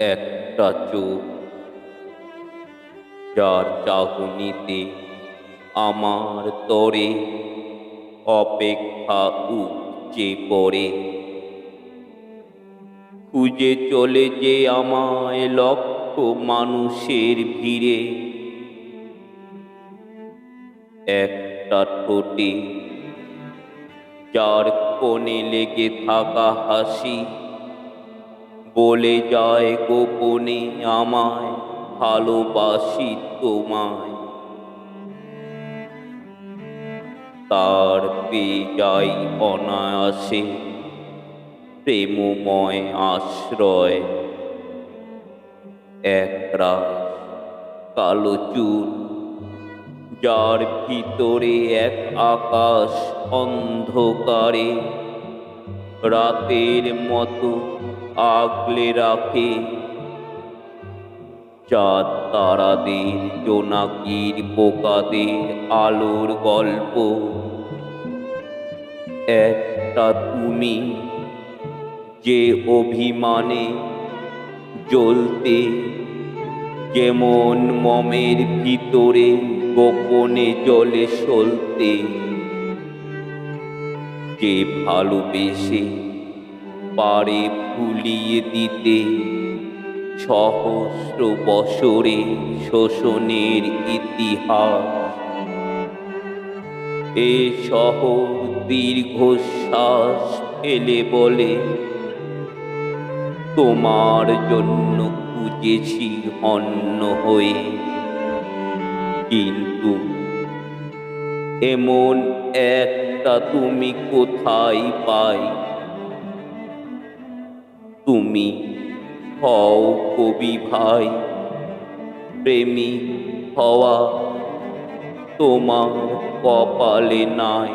একটা চোখ। যার চাহনিতে আমার তরে অপেক্ষা উপচে পড়ে। খুঁজে চলে যে আমায় লক্ষ মানুষের ভিড়ে। একটা ঠোঁটে যার কোণে লেগে থাকা হাসি বলে যায় গোপনে আমায়, ভালোবাসি তোমায়। তার পেয়ে যাই অনায়াসে প্রেমময় আশ্রয়। এক রাত কালো চুল, যার ভিতরে এক আকাশ অন্ধকারে, রাতের মতো আগলে রাখে। চাঁদ তারাদের জোনাকির পোকাদের আলোর গল্প। একটা তুমি যে অভিমানে জ্বলতে, যেমন মমের ভিতরে গোপনে জলে সলতে। যে ভালোবেসে পারে ভুলিয়ে দিতে। সহস্র বছরে শোষণের ইতিহাস। এ শহর দীর্ঘশ্বাস ফেলে বলে, তোমার জন্য খুঁজেছি অন্য হয়ে। কিন্তু এমন একটা তুমি কোথায় পাই? তুমি হও কবি ভাই প্রেমী হওয়া তোমার কপালে নাই।